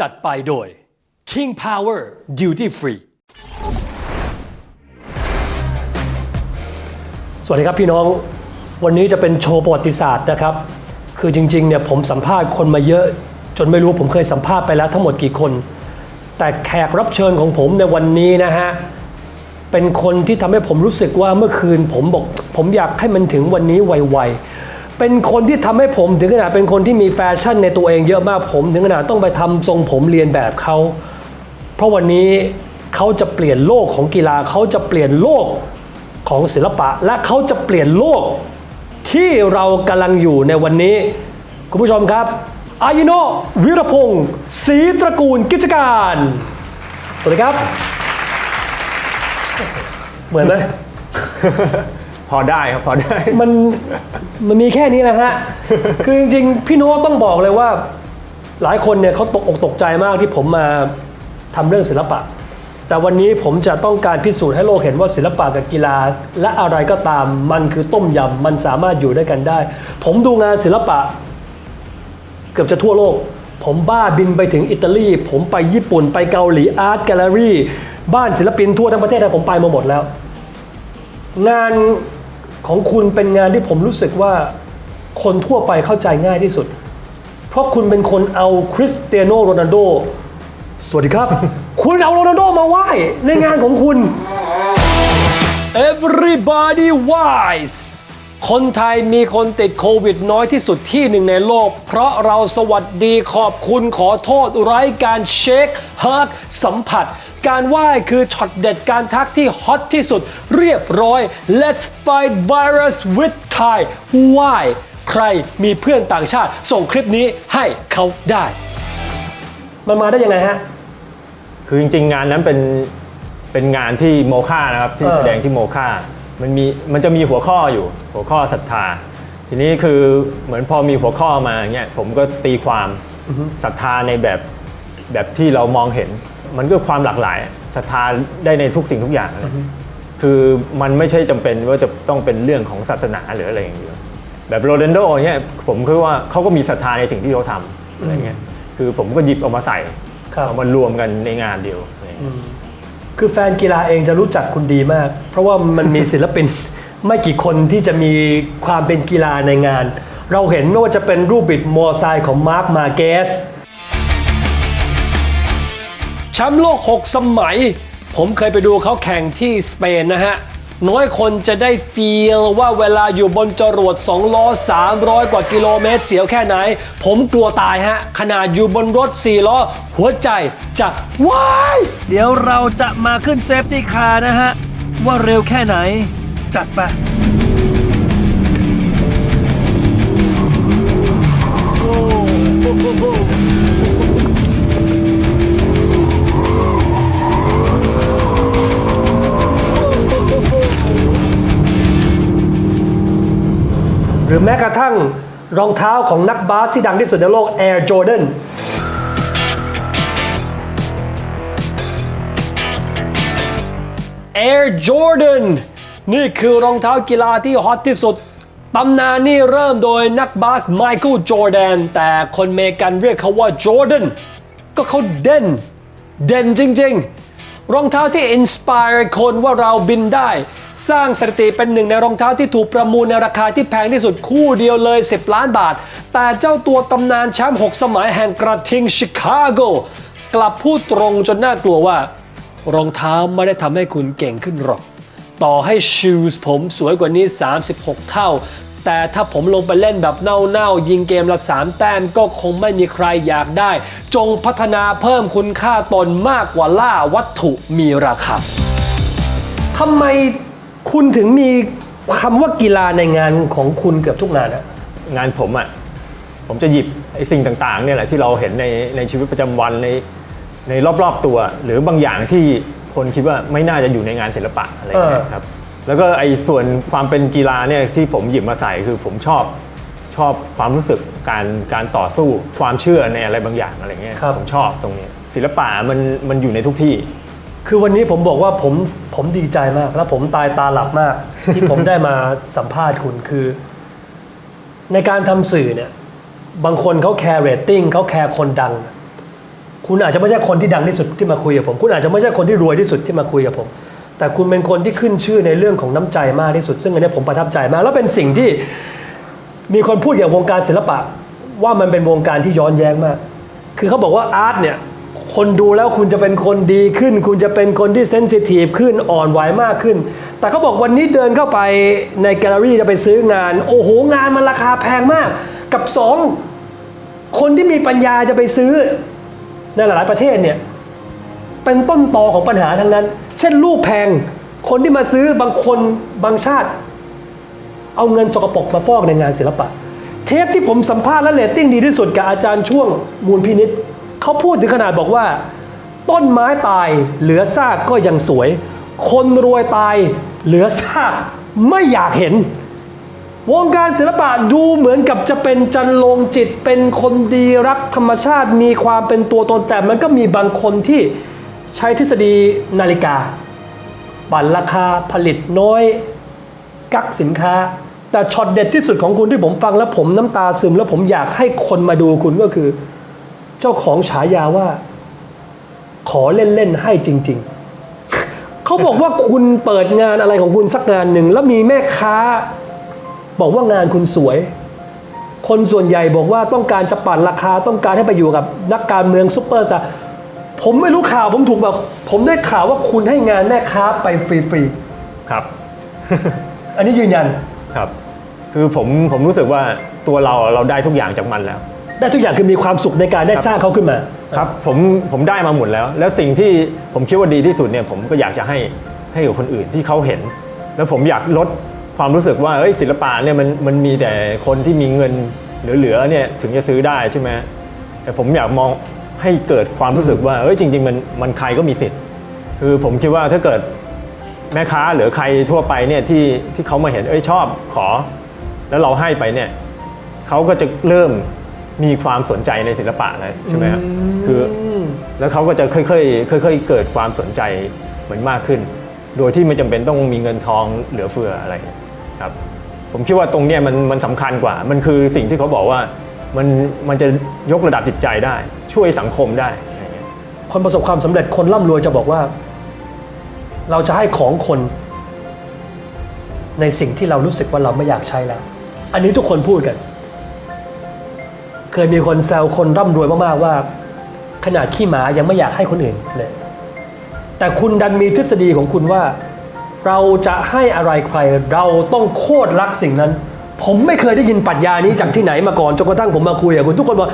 จัดไปโดย King Power Duty Free สวัสดีครับพี่น้อง วันนี้จะเป็นโชว์ประวัติศาสตร์นะครับ คือจริงๆเนี่ยผมสัมภาษณ์คนมาเยอะ จนไม่รู้ผมเคยสัมภาษณ์ไปแล้วทั้งหมดกี่คน แต่แขกรับเชิญของผมในวันนี้นะฮะ เป็นคนที่ทำให้ผมรู้สึกว่าเมื่อคืนผมบอก ผมอยากให้มันถึงวันนี้ไวๆ เป็นคนที่ทำให้ผมถึงขนาดเป็นคนที่มีแฟชั่นในตัวเองเยอะมากผมถึงขนาดต้องไปทำทรงผมเรียนแบบเขาเพราะวันนี้เขาจะเปลี่ยนโลกของกีฬาเขาจะเปลี่ยนโลกของศิลปะ และเขาจะเปลี่ยนโลกที่เรากำลังอยู่ในวันนี้ คุณผู้ชมครับอายุโนวิรพงศ์ศรีตระกูลกิจการสวัสดีครับ เหมือนไหม พอได้ครับพอได้ มันมันมีแค่นี้นะฮะ คือจริงๆ พี่โน้ตต้องบอกเลยว่า หลายคนเนี่ยเขาตกอกตกใจมากที่ผมมาทำเรื่องศิลปะ แต่วันนี้ผมจะต้องการพิสูจน์ให้โลกเห็นว่าศิลปะกับกีฬา และอะไรก็ตามมันคือต้มยำมันสามารถอยู่ด้วยกันได้ ผมดูงานศิลปะ เกือบจะทั่วโลก ผมบ้าบินไปถึงอิตาลี ผมไปญี่ปุ่นไปเกาหลีอาร์ตแกลเลอรี่ บ้านศิลปินทั่วทั้งประเทศไทยผมไปมาหมดแล้ว งาน ของคุณเป็นงานที่ผมรู้สึกว่าคนทั่วไปเข้าใจง่ายที่สุด เพราะคุณเป็นคนเอาคริสเตียโนโรนัลโด สวัสดีครับ คุณเอาโรนัลโดมาไหว้ในงานของคุณ Everybody wise คนไทยมีคนติดโควิดน้อยที่สุดที่หนึ่งในโลก เพราะเราสวัสดีขอบคุณขอโทษไร้การเช็คเฮิร์กสัมผัส การไหว้คือช็อตเด็ดการทักที่ฮอตที่สุด เรียบร้อย Let's fight virus with Thai ไหว้ใครมีเพื่อนต่างชาติ ส่งคลิปนี้ให้เขาได้ มันมาได้ยังไงฮะ คือจริงๆงานนั้นเป็นเป็นงานที่โมฆะนะครับที่เออแสดงที่โมฆะ มันมีมันจะมีหัวข้ออยู่หัวข้อศรัทธา ทีนี้คือเหมือนพอมีหัวข้อมาอย่างเงี้ยผมก็ตีความศรัทธาในแบบแบบที่เรามองเห็น มันก็ความหลากหลายศรัทธาได้ในทุกสิ่งทุกอย่างเลยคือมันไม่ใช่จำเป็นว่าจะต้องเป็นเรื่องของศาสนาหรืออะไรอย่างเดียวแบบโรนัลโดเนี่ยผมคือว่าเขาก็มีศรัทธาในสิ่งที่เขาทำอะไรเงี้ยคือผมก็หยิบเออกมาใส่ครับเอามารวมกันในงานเดียวอะไรเงี้ย คือแฟนกีฬาเองจะรู้จักคุณดีมาก เพราะว่ามันมีศิลปิน ไม่กี่คนที่จะมีความเป็นกีฬาในงาน เราเห็นไม่ว่าจะเป็นรูปบิดมอไซค์ของมาร์คมาเกสแชมป์โลก 6 สมัย ผมเคยไปดูเขาแข่งที่สเปนนะฮะ น้อยคนจะได้ฟีลว่าเวลาอยู่บนจรวด2ล้อ 300 กว่ากิโลเมตร เสียวแค่ไหน ผมกลัวตายฮะ ขนาดอยู่บนรถ 4 ล้อ หัวใจจะวาย เดี๋ยวเราจะมาขึ้นเซฟตี้คาร์นะฮะ ว่าเร็วแค่ไหน จัดไป รือแม้กระทั่งรองเท้าของนักบาสที่ดังที่สุดในโลก Air Jordan Air Jordan นี่คือรองเท้ากีฬาที่ฮอตที่สุด ตำนานนี่เริ่มโดยนักบาสไมเคิลจอร์แดนแต่คนเมกันเรียกเขาว่าจอร์แดนก็เขาเด่น เด่นจริง รองเท้าที่อินสปายคนว่าเราบินได้ สร้างสถิติเป็นหนึ่งในรองเท้าที่ถูกประมูลในราคาที่แพงที่สุดคู่เดียวเลย 10 ล้านบาท แต่เจ้าตัวตำนานแชมป์6สมัยแห่งกระทิงชิคาโก กลับพูดตรงจนน่ากลัวว่า รองเท้าไม่ได้ทำให้คุณเก่งขึ้นหรอก ต่อให้ชูสผมสวยกว่านี้ 36 เท่า แต่ถ้าผมลงไปเล่นแบบเน่าๆ ยิงเกมละ3แต้มก็คงไม่มีใครอยากได้ จงพัฒนาเพิ่มคุณค่าตนมากกว่าล่าวัตถุมีราคาทำไมคุณถึงมีคำว่ากีฬาในงานของคุณเกือบทุกงานอะงานผมอะ่ะผมจะหยิบไอ้สิ่งต่างๆเนี่ยแหละที่เราเห็นในในชีวิตประจำวันในในรอบๆตัว หรือบางอย่างที่คนคิดว่าไม่น่าจะอยู่ในงานศิลปะอะไรเงี้ยครับ แล้วก็ไอ้ส่วนความเป็นกีฬาเนี่ยที่ผมหยิบมาใส่คือผมชอบชอบความรู้สึกการการต่อสู้ความเชื่อในอะไรบางอย่างอะไรเงี้ยผมชอบตรงนี้ ศิลปะมันมันอยู่ในทุกที่ คือวันนี้ผมบอกว่าผมผมดีใจมาก และผมตายตาหลับมาก ที่ผมได้มาสัมภาษณ์คุณคือ ในการทำสื่อเนี่ย บางคนเขาแคร์เรตติ้งเขาแคร์คนดัง คุณอาจจะไม่ใช่คนที่ดังที่สุดที่มาคุยกับผม คุณอาจจะไม่ใช่คนที่รวยที่สุดที่มาคุยกับผม แต่คุณเป็นคนที่ขึ้นชื่อในเรื่องของน้ำใจมากที่สุด ซึ่งอันนี้ผมประทับใจมาก แล้วเป็นสิ่งที่มีคนพูดเกี่ยวกับวงการศิลปะ ว่ามันเป็นวงการที่ย้อนแย้งมาก คือเขาบอกว่าอาร์ตเนี่ยคนดูแล้วคุณจะเป็นคนดีขึ้น คุณจะเป็นคนที่เซนซิทีฟขึ้นอ่อนไหวมากขึ้น แต่เขาบอกวันนี้เดินเข้าไปในแกลเลอรี่จะไปซื้องาน โอ้โหงานมันราคาแพงมาก กับสองคนที่มีปัญญาจะไปซื้อในหลาย ๆ ประเทศเนี่ยเป็นต้นตอของปัญหาทั้งนั้น เช่นรูปแพง คนที่มาซื้อบางคนบางชาติ เอาเงินสกปรกมาฟอกในงานศิลปะ เทปที่ผมสัมภาษณ์และเรตติ้งดีที่สุดกับอาจารย์ช่วงมูลพินิษเขาพูดถึงขนาดบอกว่า ต้นไม้ตายเหลือซากก็ยังสวย คนรวยตายเหลือซากไม่อยากเห็น วงการศิลปะดูเหมือนกับจะเป็นจันลงจิตเป็นคนดีรักธรรมชาติมีความเป็นตัวตนแต่มันก็มีบางคนที่ ใช้ทฤษฎีนาฬิกา ปั่นราคาผลิตน้อย กักสินค้า แต่ช็อตเด็ดที่สุดของคุณที่ผมฟังแล้วผมน้ำตาซึม แล้วผมอยากให้คนมาดูคุณก็คือ เจ้าของฉายาว่า ขอเล่น ๆ ให้จริง ๆ เขาบอกว่าคุณเปิดงานอะไรของคุณสักงานหนึ่ง แล้วมีแม่ค้า บอกว่างานคุณสวยคนส่วนใหญ่บอกว่าต้องการจะปั่นราคาต้องการให้ไปอยู่กับนักการเมืองซุปเปอร์สตาร์ ผมไม่รู้ข่าวผมถูกแบบผมได้ข่าวว่าคุณให้งานแม่ค้าไปฟรีครับ ๆอันนี้ยืนยัน ครับ คือผมผมรู้สึกว่าตัวเราเราได้ทุกอย่างจากมันแล้ว ได้ทุกอย่างคือมีความสุขในการได้สร้างเขาขึ้นมา ครับผมผมได้มาหมดแล้ว แล้วสิ่งที่ผมคิดว่าดีที่สุดเนี่ยผมก็อยากจะให้ให้กับคนอื่นที่เขาเห็น แล้วผมอยากลดความรู้สึกว่าเอ้ยศิลปะเนี่ยมันมันมีแต่คนที่มีเงินเหลือๆเนี่ยถึงจะซื้อได้ใช่ไหมแต่ผมอยากมอง ให้เกิดความรู้สึกว่าเอ้ยจริง ๆ มันมันใครก็มีสิทธิ์ คือผมคิดว่าถ้าเกิดแม่ค้าหรือใครทั่วไปเนี่ยที่ที่เขามาเห็นเอ้ยชอบขอ แล้วเราให้ไปเนี่ยเขาก็จะเริ่มมีความสนใจในศิลปะแล้วใช่ไหมครับคือแล้วเขาก็จะค่อยๆค่อยๆเกิดความสนใจเหมือนมากขึ้น โดยที่ไม่จำเป็นต้องมีเงินทองเหลือเฟืออะไรครับ ผมคิดว่าตรงเนี้ยมันมันสำคัญกว่า มันคือสิ่งที่เขาบอกว่ามันมันจะยกระดับจิตใจได้ ช่วยสังคมได้อะไรเงี้ยคนประสบความสำเร็จคนร่ำรวยจะบอกว่า เราจะให้ของคนในสิ่งที่เรารู้สึกว่าเราไม่อยากใช้แล้ว อันนี้ทุกคนพูดกัน เคยมีคนแซวคนร่ำรวยมากๆว่า ขนาดขี้หมายังไม่อยากให้คนอื่นเลย แต่คุณดันมีทฤษฎีของคุณว่า เราจะให้อะไรใครเราต้องโคตรรักสิ่งนั้น ผมไม่เคยได้ยินปรัชญานี้จากที่ไหนมาก่อนจนกระทั่งผมมาคุยกับคุณทุกคนบอก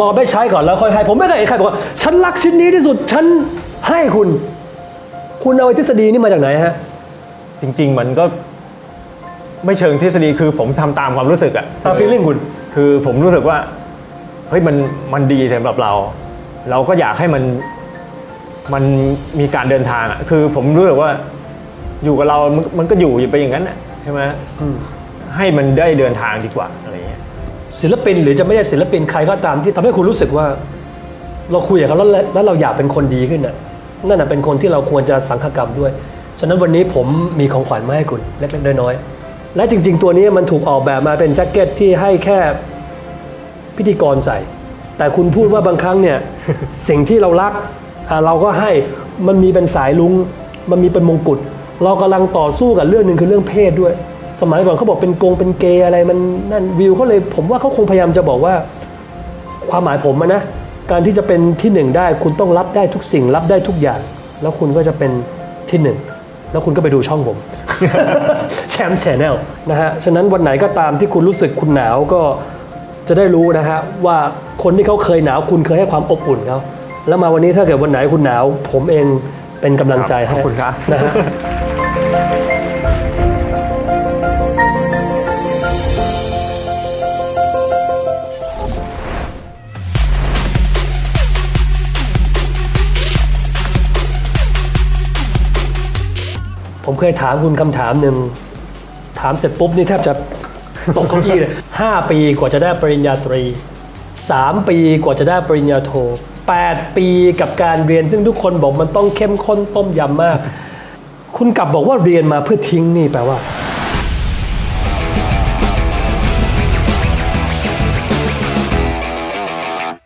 รอได้ใช้ก่อนแล้วค่อยให้ ผมไม่เคยเห็นใครบอกว่า ฉันรักชิ้นนี้ที่สุด ฉันให้คุณ คุณเอาไอ้ทฤษฎีนี้มาจากไหนฮะ จริง ๆ มันก็ไม่เชิงทฤษฎีคือผมทำตามความรู้สึกอะตาม feeling คุณ คือผมรู้สึกว่าเฮ้ยมันมันดีสำหรับเรา เราก็อยากให้มันมันมีการเดินทางอะคือผมรู้สึกว่าอยู่กับเรา มันมันก็อยู่ไปอย่างนั้นน่ะใช่ไหมอืมให้มันได้เดินทางดีกว่าอะไรเงี้ย ศิลปินหรือจะไม่ใช่ศิลปินใครก็ตามที่ทำให้คุณรู้สึกว่า เราคุยกับเขาแล้วแล้วเราอยากเป็นคนดีขึ้นน่ะนั่นน่ะเป็นคนที่เราควรจะสังฆกรรมด้วย ฉะนั้นวันนี้ผมมีของขวัญมาให้คุณเล็กๆน้อยๆและจริง ๆ ตัวนี้มันถูกออกแบบมาเป็นแจ็คเก็ตที่ให้แค่พิธีกรใส่ แต่คุณพูดว่าบางครั้งเนี่ยสิ่งที่เรารักเราก็ให้มันมีเป็นสายลุง มันมีเป็นมงกุฎเรากำลังต่อสู้กับเรื่องหนึ่งคือเรื่องเพศด้วย สมัยก่อนเขาบอกเป็นกงเป็นเกย์อะไรมันนั่นวิวเขาเลยผมว่าเขาคงพยายามจะบอกว่า ความหมายผมอะนะ การที่จะเป็นที่หนึ่งได้ คุณต้องรับได้ทุกสิ่ง รับได้ทุกอย่าง แล้วคุณก็จะเป็นที่หนึ่งแล้วคุณก็ไปดูช่องผมแชมป์แชนแนลนะฮะฉะนั้นวันไหนก็ตามที่คุณรู้สึกคุณหนาวก็จะได้รู้นะฮะว่าคนที่เขาเคยหนาวคุณเคยให้ความอบอุ่นเขาแล้วมาวันนี้ถ้าเกิดวันไหนคุณหนาว ผมเองเป็นกำลังใจครับให้ขอบคุณครับนะฮะ ผมเคยถามคุณคำถามหนึ่ง ถามเสร็จปุ๊บนี่แทบจะตกเก้าอี้เลยห้าปีกว่าจะได้ปริญญาตรีสามปีกว่าจะได้ปริญญาโทแปดปีกับการเรียนซึ่งทุกคนบอกมันต้องเข้มข้นต้มยำมาก คุณกลับบอกว่าเรียนมาเพื่อทิ้งนี่แปลว่า